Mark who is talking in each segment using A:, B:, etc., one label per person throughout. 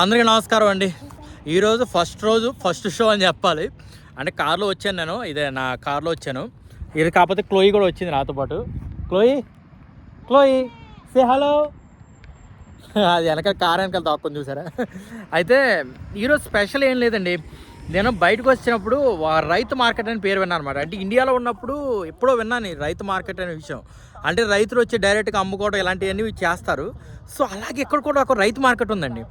A: అందరికీ నమస్కారం అండి. ఈరోజు ఫస్ట్ రోజు ఫస్ట్ షో అని చెప్పాలి. అంటే కార్లో వచ్చాను నేను. ఇదే నా కార్లో వచ్చాను. ఇది కాకపోతే క్లోయి కూడా వచ్చింది నాతో పాటు. క్లోయి క్లోయి సే హలో అది వెనక కార్ వెనకాల దాక్కొని చూసారా? అయితే ఈరోజు స్పెషల్ ఏం లేదండి. నేను బయటకు వచ్చినప్పుడు రైతు మార్కెట్ అని పేరు విన్నాను అనమాట అంటే ఇండియాలో ఉన్నప్పుడు ఎప్పుడో విన్నాను రైతు మార్కెట్ అనే విషయం. అంటే రైతులు వచ్చి డైరెక్ట్గా అమ్ముకోవడం ఇలాంటివన్నీ చేస్తారు. సో అలాగే ఇక్కడ కూడా ఒక రైతు మార్కెట్ ఉందండి.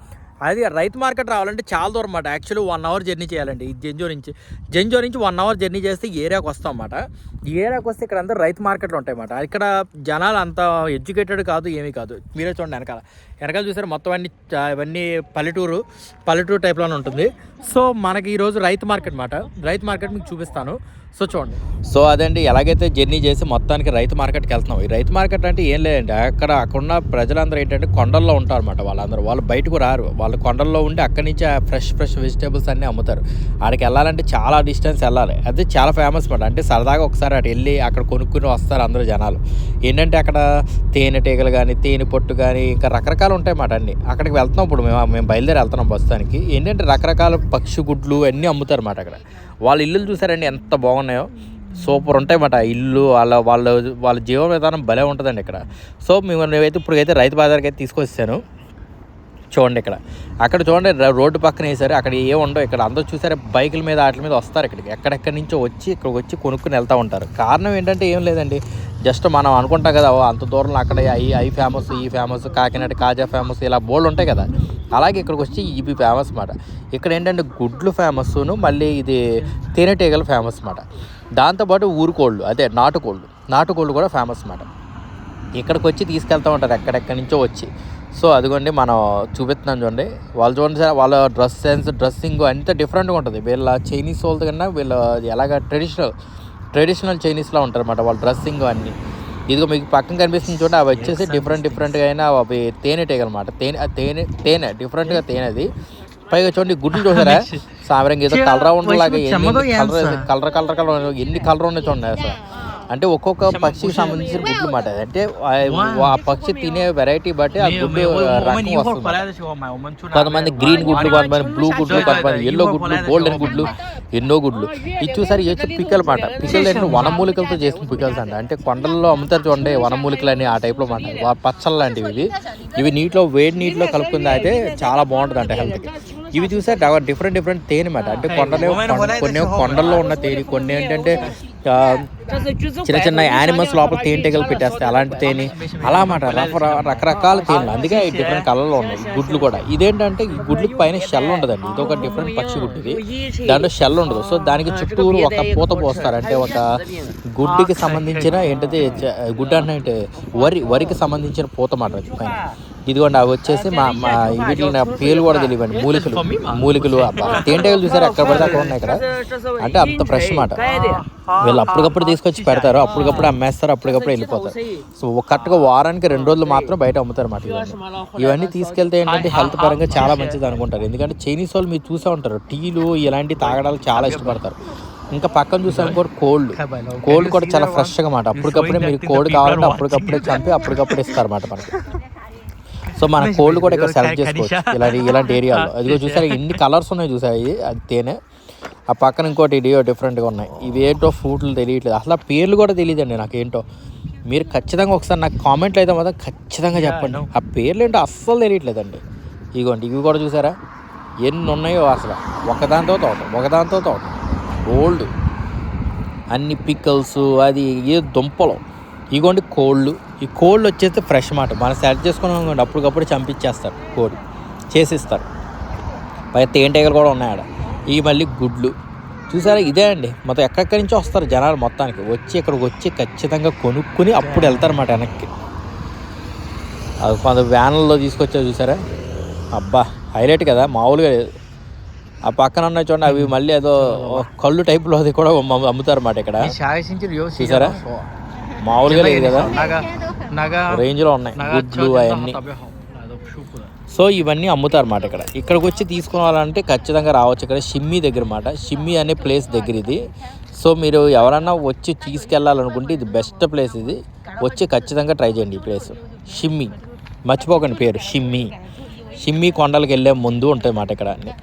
A: అది రైతు మార్కెట్ రావాలంటే చాలా దూరం అన్నమాట. యాక్చువల్లీ వన్ అవర్ జర్నీ చేయాలండి. ఈ జంజో నుంచి. జంజో నుంచి వన్ అవర్ జర్నీ చేస్తే ఈ ఏరియాకి వస్తాం అన్నమాట. ఏరియాకి వస్తే ఇక్కడ అంతా రైతు మార్కెట్లు ఉంటాయి అన్నమాట ఇక్కడ జనాలు అంత ఎడ్యుకేటెడ్ కాదు ఏమీ కాదు. మీరే చూడండి వెనకాల. వెనకాల చూసారు మొత్తం అన్ని చ- ఇవన్నీ పల్లెటూరు పల్లెటూరు టైప్లోనే ఉంటుంది. సో మనకి ఈరోజు రైతు మార్కెట్ మాట రైతు మార్కెట్ మీకు చూపిస్తాను. సో చూడండి. సో అదండి ఎలాగైతే జర్నీ చేసి మొత్తానికి రైతు మార్కెట్కి వెళ్తున్నాం ఈ రైతు మార్కెట్ అంటే ఏం లేదండి. అక్కడ అక్కడున్న ప్రజలందరూ ఏంటంటే కొండల్లో ఉంటారు అనమాట వాళ్ళందరూ. వాళ్ళు బయటకు రారు. వాళ్ళు కొండల్లో ఉండి అక్కడి నుంచి ఫ్రెష్ ఫ్రెష్ వెజిటేబుల్స్ అన్నీ అమ్ముతారు. ఆడికి వెళ్ళాలంటే చాలా డిస్టెన్స్ వెళ్ళాలి. అది చాలా ఫేమస్ అనమాట అంటే సరదాగా ఒకసారి అటు వెళ్ళి అక్కడ కొనుక్కుని వస్తారు అందరూ జనాలు. ఏంటంటే అక్కడ తేనెటీగలు కానీ తేనె పొట్టు కానీ ఇంకా రకరకాల ఉంటాయి మాట అండి అక్కడికి వెళ్తున్నాం ఇప్పుడు మేము మేము బయలుదేరి వెళ్తున్నాం బస్తానికి ఏంటంటే రకరకాల పక్షి గుడ్లు అన్నీ అమ్ముతారు అన్నమాట అక్కడ. వాళ్ళ ఇల్లులు చూసారండి ఎంత బాగున్నాయో. సూపర్ ఉంటాయి మాట ఇల్లు వాళ్ళ వాళ్ళ వాళ్ళ జీవన విధానం భలే ఉంటుందండి ఇక్కడ. సో మేము నేనైతే ఇప్పుడైతే రైతు బజార్కి అయితే తీసుకొచ్చాను. చూడండి ఇక్కడ. అక్కడ చూడండి రోడ్డు పక్కన వేసారు అక్కడ ఏ ఉండవు. ఇక్కడ అందరూ చూసారు బైకుల మీద వాటి మీద వస్తారు ఇక్కడికి. ఎక్కడెక్కడి నుంచో వచ్చి ఇక్కడ వచ్చి కొనుక్కుని వెళ్తూ ఉంటారు. కారణం ఏంటంటే ఏం లేదండి. జస్ట్ మనం అనుకుంటాం కదా "ఓ, అంత దూరంలో అక్కడ ఐ ఐ ఫేమస్ ఈ ఫేమస్ కాకినాడ కాజా ఫేమస్ ఇలా బోర్డు ఉంటాయి కదా. అలాగే ఇక్కడికి వచ్చి ఇవి ఫేమస్ అన్నమాట ఇక్కడ ఏంటంటే గుడ్లు ఫేమస్ను మళ్ళీ ఇది తేనెటీగలు ఫేమస్ అన్నమాట దాంతోపాటు ఊరుకోళ్ళు అదే నాటుకోళ్ళు. నాటుకోళ్ళు కూడా ఫేమస్ అన్నమాట ఇక్కడికి వచ్చి తీసుకెళ్తూ ఉంటారు ఎక్కడెక్కడి నుంచో వచ్చి. సో అదిగోండి మనం చూపిస్తున్నాం చూడండి. వాళ్ళు చూడండి సార్ వాళ్ళ డ్రెస్ సెన్స్ డ్రెస్సింగ్ అంత డిఫరెంట్గా ఉంటుంది. వీళ్ళ చైనీస్ వాళ్ళ కన్నా వీళ్ళ ఎలాగ ట్రెడిషనల్ ట్రెడిషనల్ చైనీస్లో ఉంటారు అనమాట వాళ్ళ డ్రెస్సింగ్ అన్నీ. ఇదిగో మీకు పక్కన కనిపిస్తుంది చూడండి అవి వచ్చేసి డిఫరెంట్ డిఫరెంట్గా అయినా అవి తేనెటీగలు అనమాట తేనె తేనె తేనె డిఫరెంట్గా తేనె అది పైగా చూడండి గుడ్లు చూసారా? సామరంగా ఏదో కలర్ ఉండలాగా కలర్ కలర్ కలర్ కలర్ ఎన్ని కలర్ ఉన్నాయి చూడండి అసలు. అంటే ఒక్కొక్క పక్షికి సంబంధించిన గుడ్లు మాట అంటే ఆ- ఆ పక్షి తినే వెరైటీ బట్టి ఆ గుడ్డు రకం వస్తుంది కొంతమంది గ్రీన్ గుడ్లు కొంతమంది బ్లూ గుడ్లు కొంతమంది ఎల్లో గుడ్లు గోల్డెన్ గుడ్లు. ఎన్నో గుడ్లు. ఇది చూసారు ఏ వచ్చి పిక్కల మాట పిక్కలు ఏంటంటే వనమూలికలతో చేసిన పిక్కల్స్ అంట అంటే కొండల్లో అమ్ముతారు చూడండి వనమూలికలు అని ఆ టైప్లో మాట వా- పచ్చళ్ళు లాంటివి ఇవి. ఇవి నీటిలో వేడి నీటిలో కలుపుకుంది అయితే చాలా బాగుంటుంది అంట హెల్త్కి ఇవి చూసారు డిఫరెంట్ డిఫరెంట్ తేనె మాట. అంటే కొండలే కొన్ని కొండల్లో ఉన్న తేనె కొన్ని ఏంటంటే చిన్న చిన్న యానిమల్స్ లోపల తేనెటీగలు పెట్టేస్తాయి అలాంటి తేనె. అలా మాట రక రకరకాల తేనెలు. అందుకే ఈ డిఫరెంట్ కలర్లో ఉన్నాయి. గుడ్లు కూడా. ఇదేంటంటే ఈ గుడ్లకి పైన షెల్ ఉండదండి. ఇది ఒక డిఫరెంట్ పక్షి గుడ్డు ఇది. దాంట్లో షెల్ ఉండదు. సో దానికి చుట్టూరు ఒక పూత పోస్తారు అంటే ఒక గుడ్డికి సంబంధించిన ఏంటది గుడ్డ అంటే వరి వరికి సంబంధించిన పూత మాట అది పైన. ఇదిగోండి అవి వచ్చేసి మా మా వీటిలో నా పేర్లు కూడా తెలియవండి. మూలికలు. మూలికలు అబ్బా, తేనెటీగలు చూసారు? ఎక్కడ పడితే అక్కడ ఉన్నాయి ఇక్కడ అంటే అంత ఫ్రెష్ మాట. వీళ్ళు అప్పటికప్పుడు తీసుకొచ్చి పెడతారు. అప్పటికప్పుడు అమ్మేస్తారు అప్పటికప్పుడు వెళ్ళిపోతారు. సో కరెక్ట్గా వారానికి రెండు రోజులు మాత్రం బయట అమ్ముతారు అన్నమాట ఇవన్నీ. ఇవన్నీ తీసుకెళ్తే ఏంటంటే హెల్త్ పరంగా చాలా మంచిది అనుకుంటారు. ఎందుకంటే చైనీస్ వాళ్ళు మీరు చూసే ఉంటారు. టీలు ఇలాంటి తాగడాలు చాలా ఇష్టపడతారు. ఇంకా పక్కన చూసాను కూడా కోల్డ్ కోల్డ్ కూడా చాలా ఫ్రెష్గా మాట అప్పటికప్పుడే మీరు కోల్డ్ కావాలంటే అప్పటికప్పుడే చంపి అప్పటికప్పుడు ఇస్తారు అన్నమాట మనకి. సో మన కోల్డ్ కూడా ఇక్కడ సెలెక్ట్ చేసుకోవచ్చు. ఇలాంటి ఇలాంటి ఏరియాలో. అదిగో చూసారు ఎన్ని కలర్స్ ఉన్నాయి చూసారు? ఇది అది తేనె. ఆ పక్కన ఇంకోటి ఇడియో డిఫరెంట్గా ఉన్నాయి. ఇవి ఏంటో ఫ్రూట్లు తెలియట్లేదు. అసలు ఆ పేర్లు కూడా తెలియదండి నాకు ఏంటో మీరు ఖచ్చితంగా ఒకసారి నాకు కామెంట్లు అయితే మాత్రం ఖచ్చితంగా చెప్పండి. ఆ పేర్లు ఏంటో అస్సలు తెలియట్లేదండి. ఇగోండి ఇవి కూడా చూసారా? ఎన్ని ఉన్నాయో అసలు. ఒకదాంతో తోట ఒకదాంతో తోట. ఓల్డ్ అన్ని పిక్కల్స్ అది ఏ దుంపలు. ఇగోండి కోళ్ళు. ఈ కోళ్ళు వచ్చేస్తే ఫ్రెష్ మాట. మనం సెలెక్ట్ చేసుకున్నాం అనుకోండి అప్పటికప్పుడు చంపించేస్తారు కోడి. చేసిస్తారు. పైగా తేనెటీగలు కూడా ఉన్నాయి ఆడ ఈ మళ్ళీ గుడ్లు. చూసారా? ఇదే అండి. మొత్తం ఎక్కడెక్కడి నుంచో వస్తారు జనాలు మొత్తానికి. వచ్చి ఇక్కడికి వచ్చి ఖచ్చితంగా కొనుక్కుని అప్పుడు వెళ్తారన్నమాట వెనక్కి. అది కొంత వ్యాన్లలో తీసుకొచ్చా చూసారా? అబ్బా! హైలైట్ కదా. మామూలుగా లేదు. ఆ పక్కన ఉన్న చూడండి అవి మళ్ళీ ఏదో కళ్ళు టైప్లో అది కూడా అమ్ము- అమ్ముతారన్నమాట ఇక్కడ. చూసారా? మామూలుగా లేదు కదా? రేంజ్లో ఉన్నాయి. గుడ్లు అవన్నీ. సో ఇవన్నీ అమ్ముతారు అన్నమాట ఇక్కడ. ఇక్కడికి వచ్చి తీసుకోవాలంటే ఖచ్చితంగా రావచ్చు ఇక్కడ షిమ్మి దగ్గర మాట షిమ్మి అనే ప్లేస్ దగ్గర ఇది. సో మీరు ఎవరన్నా వచ్చి తీసుకెళ్ళాలనుకుంటే ఇది బెస్ట్ ప్లేస్ ఇది. వచ్చి ఖచ్చితంగా ట్రై చేయండి ఈ ప్లేస్. షిమ్మి. మర్చిపోకండి పేరు. షిమ్మి. షిమ్మి కొండలకు వెళ్ళే ముందు ఉంటాయి మాట ఇక్కడ అన్ని.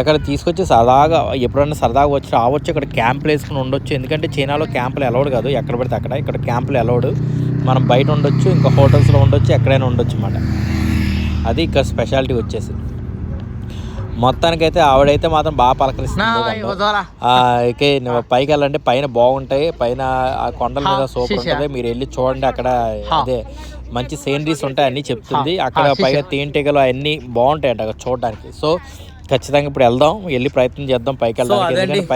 A: అక్కడ తీసుకొచ్చి సరదాగా ఎప్పుడైనా సరదాగా వచ్చి రావచ్చు. ఇక్కడ క్యాంపులు వేసుకుని ఉండొచ్చు. ఎందుకంటే చైనాలో క్యాంపులు అలౌడ్ కాదు. ఎక్కడ పడితే అక్కడ. ఇక్కడ క్యాంపులు అలౌడ్ మనం బయట ఉండొచ్చు ఇంకా హోటల్స్లో ఉండొచ్చు ఎక్కడైనా ఉండొచ్చు అన్నమాట. అది ఇక్కడ స్పెషాలిటీ వచ్చేసి మొత్తానికైతే ఆవిడైతే మాత్రం బాగా పలకరిస్తుంది ఇకే పైకి వెళ్ళండి పైన బాగుంటాయి పైన ఆ కొండల మీద సూపర్ ఉంటుంది. మీరు వెళ్ళి చూడండి అక్కడ అదే మంచి సీనరీస్ ఉంటాయి అన్ని చెప్తుంది. అక్కడ పైగా తేనెటీగలు అన్ని బాగుంటాయి అంట అక్కడ చూడడానికి. సో ఖచ్చితంగా ఇప్పుడు వెళ్దాం వెళ్ళి ప్రయత్నం చేద్దాం పైకి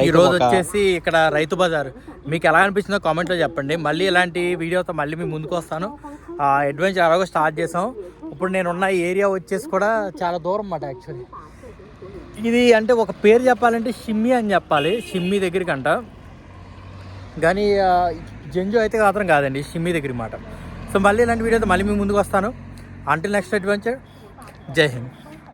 B: ఈ రోజు వచ్చేసి ఇక్కడ రైతు బజార్. మీకు ఎలా అనిపించిందో కామెంట్లో చెప్పండి. మళ్ళీ ఇలాంటి వీడియోతో మళ్ళీ మీ ముందుకు వస్తాను. అడ్వెంచర్ అలాగో స్టార్ట్ చేసాం. ఇప్పుడు నేను ఉన్న ఏరియా వచ్చేసి కూడా చాలా దూరం అన్నమాట యాక్చువల్లీ ఇది అంటే ఒక పేరు చెప్పాలంటే షిమ్మి అని చెప్పాలి షిమ్మి దగ్గరికి అంట. కానీ జంజు అయితే మాత్రం కాదండి షిమ్మి దగ్గర మాట సో మళ్ళీ ఇలాంటి వీడియోతో మళ్ళీ మీ ముందుకు వస్తాను. అంటే నెక్స్ట్ అడ్వెంచర్ జై హింద్.